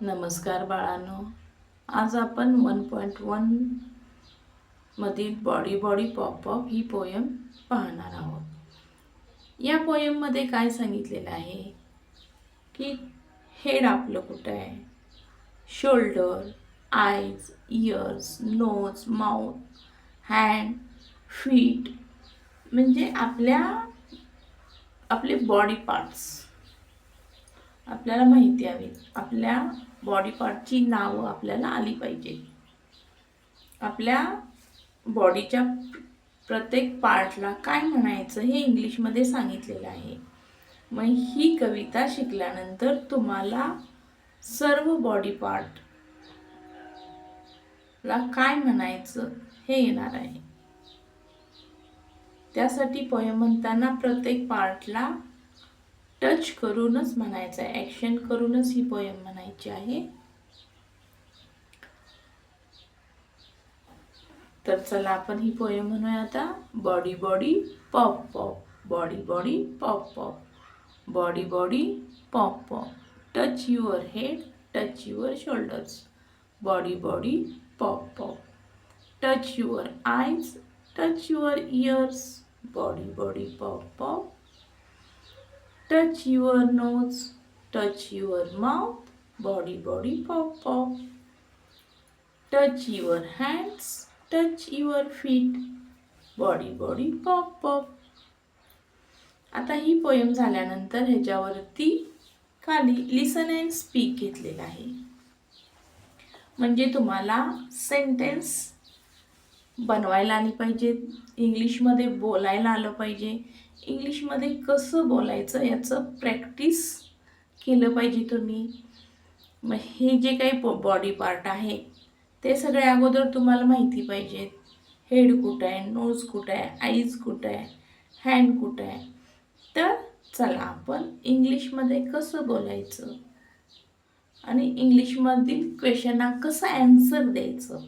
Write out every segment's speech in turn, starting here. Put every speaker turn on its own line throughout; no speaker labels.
नमस्कार बाळांनो. आज आपण वन पॉईंट वन मधील बॉडी बॉडी पॉप पॉप ही पोयम पाहणार आहोत. या पोयममध्ये काय सांगितलेलं आहे? की हेड आपलं कुठं आहे? Shoulder eyes ears nose mouth hand feet म्हणजे आपल्या आपले बॉडी पार्ट्स. आपल्याला माहिती हवी. आपल्या बॉडी पार्टची नावं आपल्याला आली पाहिजे. आपल्या बॉडीच्या प्रत्येक पार्टला काय म्हणायचं हे इंग्लिशमध्ये सांगितलेलं आहे. मग ही कविता शिकल्यानंतर तुम्हाला सर्व बॉडी पार्ट ला काय म्हणायचं हे येणार आहे. त्यासाठी पोयम म्हणताना प्रत्येक पार्टला टच करूनच म्हणायचं आहे. ॲक्शन करूनच ही पोयम म्हणायची आहे. तर चला आपण ही पोयम म्हणूया आता. Body body pop pop body body pop pop body body pop pop touch your head touch your shoulders body body pop pop touch your eyes touch your ears body body pop pop touch your nose, touch your mouth, body, body, pop, pop. Touch your hands, touch your feet, body, body, pop, pop. आता ही poem झाल्यानंतर ह्याच्यावरती खाली लिसन and speak घेतलेला आहे म्हणजे तुम्हाला sentence बनवायला आली पाहिजेत इंग्लिशमध्ये बोलायला आलं पाहिजे. इंग्लिशमध्ये कसं बोलायचं याचं प्रॅक्टिस केलं पाहिजे तुम्ही. मग हे जे काही बॉडी पार्ट आहे ते सगळे अगोदर तुम्हाला माहिती पाहिजेत हेड कुठं आहे नोज कुठं आहे आईज कुठं आहे हँड कुठं आहे. तर चला आपण इंग्लिशमध्ये कसं बोलायचं? आणि इंग्लिशमधील क्वेश्चनना कसं ॲन्सर द्यायचं?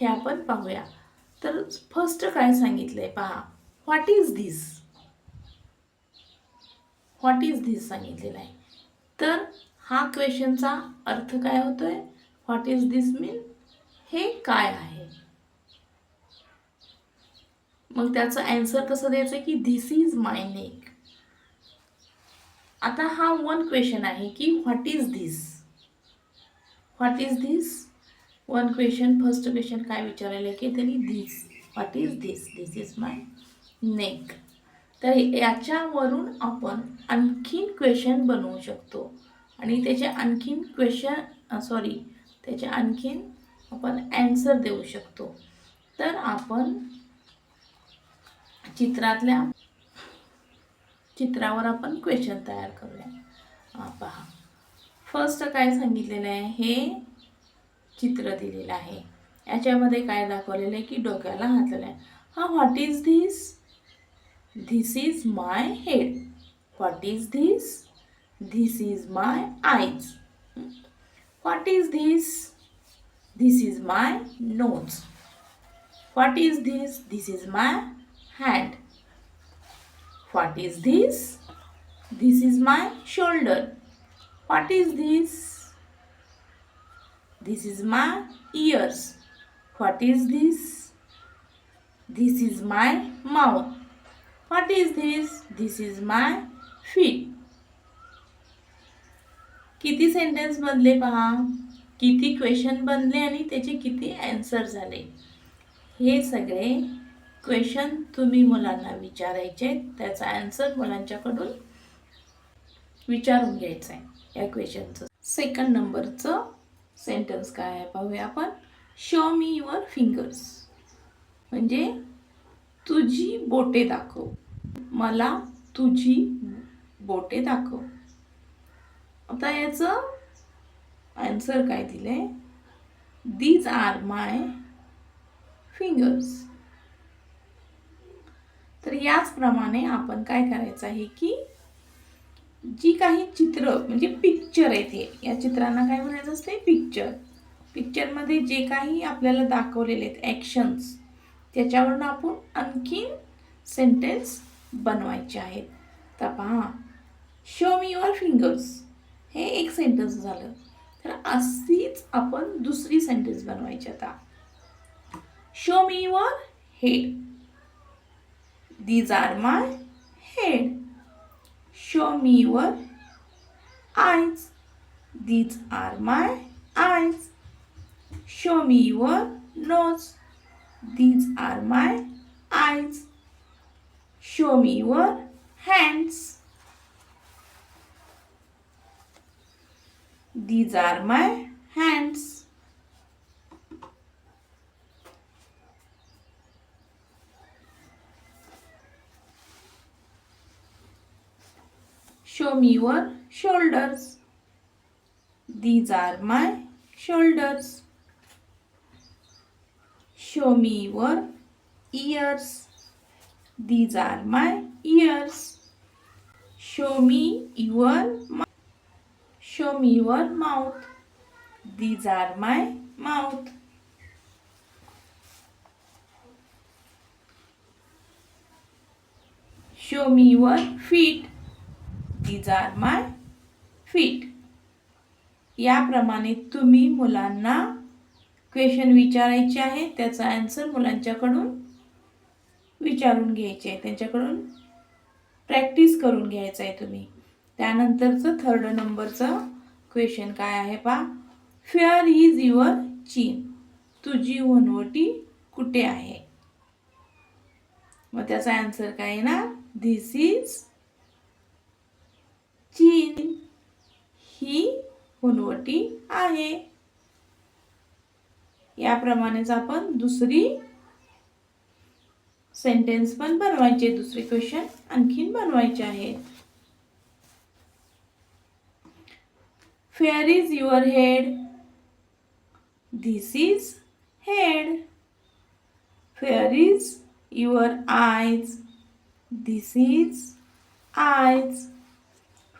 हे आपण पाहूया. तर फर्स्ट काय सांगितलं आहे पहा. What is this what is this सांगितलेलं आहे. तर हा क्वेश्चनचा अर्थ काय होतो आहे व्हॉट इज धिस मीन हे काय आहे? मग त्याचं ॲन्सर कसं द्यायचं की धिस इज माय नेक आता हा वन क्वेश्चन आहे की what is this what is this one question first question काय विचारलेलं की त्यांनी this what is this this is my neck तर याच्यावरून आपण आणखीन क्वेश्चन बनवू शकतो. आणि त्याचे आणखीन क्वेश्चन सॉरी त्याचे आणखीन आपण ॲन्सर देऊ शकतो. तर आपण चित्रातल्या चित्रावर आपण क्वेश्चन तयार करूया. पहा. फर्स्ट काय सांगितलेलं आहे? हे चित्र दिलेलं आहे. याच्यामध्ये काय दाखवलेलं आहे की डोक्याला घातलेलं आहे. हा what is this this is my head what is this this is my eyes what is this this is my nose what is this this is my hand what is this this is my shoulder what is this this is my ears. What is this? This is my mouth. What is this? This is my feet. किती sentence बनले पहा. किती question बनले आणि त्याचे किती answer झाले. हे सगळे क्वेश्चन तुम्ही मुलांना विचारायचे. त्याचा ॲन्सर मुलांच्याकडून विचारून घ्यायचं आहे. या क्वेश्चनचं सेकंड नंबरचं सेंटेन्स काय आहे पाहूया आपण. शो मी युअर फिंगर्स म्हणजे तुझी बोटे दाखव. मला तुझी बोटे दाखव. आता याचं आन्सर काय दिलं आहे दीज आर माय फिंगर्स तर याचप्रमाणे आपण काय करायचं आहे की जी काही चित्र म्हणजे पिक्चर आहेत हे या चित्रांना काय म्हणायचं असते पिक्चर पिक्चरमध्ये जे काही आपल्याला दाखवलेले आहेत ॲक्शन्स त्याच्यावरून आपण आणखीन सेंटेन्स बनवायचे आहेत. तर पहा शो मी युअर फिंगर्स हे एक सेंटेन्स झालं. तर अशीच आपण दुसरी सेंटेन्स बनवायची आता. Show me your head these are my head Show me your eyes. These are my eyes. Show me your nose. These are my eyes. Show me your hands. These are my hands. Show me your shoulders. These are my shoulders. Show me your ears. These are my ears. Show me your mou- show me your mouth. These are my mouth. Show me your feet. These are my feet याप्रमाणे तुम्ही मुलांना question विचारायचे आहे त्याचा answer मुलांच्याकडून विचारून घ्यायचे आहे त्यांच्याकडून प्रॅक्टिस करून घ्यायचं आहे तुम्ही. त्यानंतरचं थर्ड नंबरचं क्वेश्चन काय आहे पा फेअर इज युअर चीन तुझी वनवटी कुठे आहे? मग त्याचा आन्सर काय येणार? धिस इज चीन ही हुनवटी आहे. याप्रमाणेच आपण दुसरी सेंटेन्स पण बनवायचे दुसरे क्वेश्चन आणखीन बनवायचे आहेत where is your head this is head where is your eyes this is eyes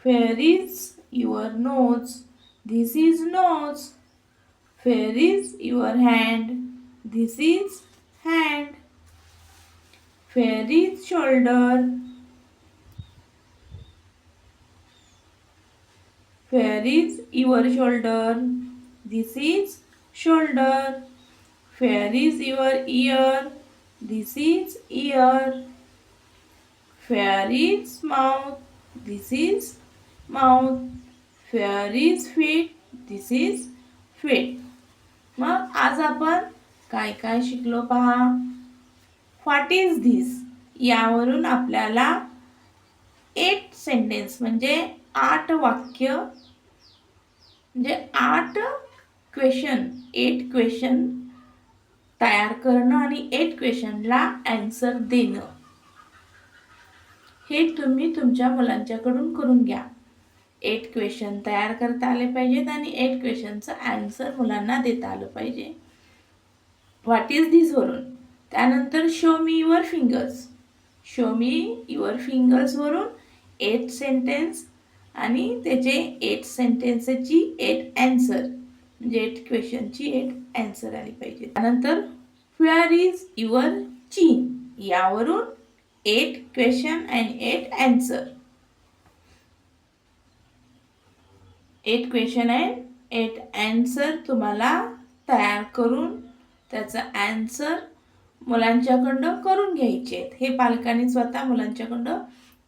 Where is your nose? This is nose. Where is your hand? This is hand. Where is shoulder? Where is your shoulder? This is shoulder. Where is your ear? This is ear. Where is mouth? This is mouth where is feet this is feet मग आज आपण काय काय शिकलो पहा? What is this यावरून आपल्याला eight sentence म्हणजे आठ वाक्य म्हणजे आठ क्वेश्चन एट क्वेश्चन तयार करणं आणि एट क्वेश्चनला ॲन्सर देणं. हे तुम्ही तुमच्या मुलांच्याकडून करून घ्या. एट क्वेश्चन तयार करता आले पाहिजेत आणि एट क्वेश्चनचं ॲन्सर मुलांना देता आलं पाहिजे. व्हॉट इज धिस वरून? त्यानंतर show me your fingers show me your फिंगर्सवरून eight sentence आणि त्याचे एट सेंटेन्सची एट ॲन्सर म्हणजे एट क्वेश्चनची एट ॲन्सर आली पाहिजे. त्यानंतर व्हेअर इज युअर चीन यावरून eight question and eight answer eight question आहे. एट ॲन्सर तुम्हाला तयार करून त्याचं ॲन्सर मुलांच्याकडं करून घ्यायचे आहेत. हे पालकांनी स्वतः मुलांच्याकडं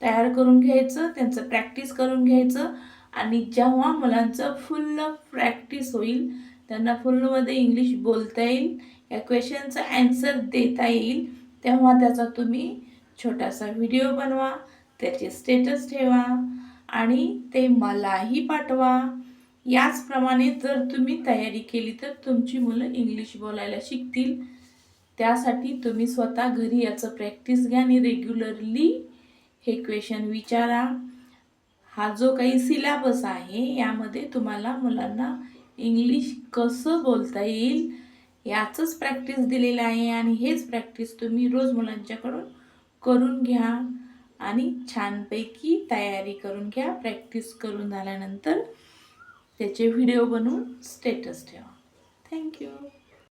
तयार करून घ्यायचं त्यांचं प्रॅक्टिस करून घ्यायचं आणि जेव्हा मुलांचं फुल्ल प्रॅक्टिस होईल त्यांना फुल्लमध्ये इंग्लिश बोलता येईल या क्वेश्चनचं ॲन्सर देता येईल तेव्हा त्याचा तुम्ही छोटासा व्हिडिओ बनवा त्याचे स्टेटस ठेवा. आणि ते मलाही पाठवा. याचप्रमाणे जर तुम्ही तयारी केली तर तुमची मुलं इंग्लिश बोलायला शिकतील. त्यासाठी तुम्ही स्वतः घरी याचं प्रॅक्टिस घ्या आणि रेग्युलरली हे क्वेश्चन विचारा. हा जो काही सिलॅबस आहे यामध्ये तुम्हाला मुलांना इंग्लिश कसं बोलता येईल याचंच प्रॅक्टिस दिलेलं आहे आणि हेच प्रॅक्टिस तुम्ही रोज मुलांच्याकडून करून घ्या. आणि छानपैकी तयारी करून घ्या. प्रॅक्टिस करून झाल्यानंतर त्याचे व्हिडिओ बनवून स्टेटस ठेवा. थँक्यू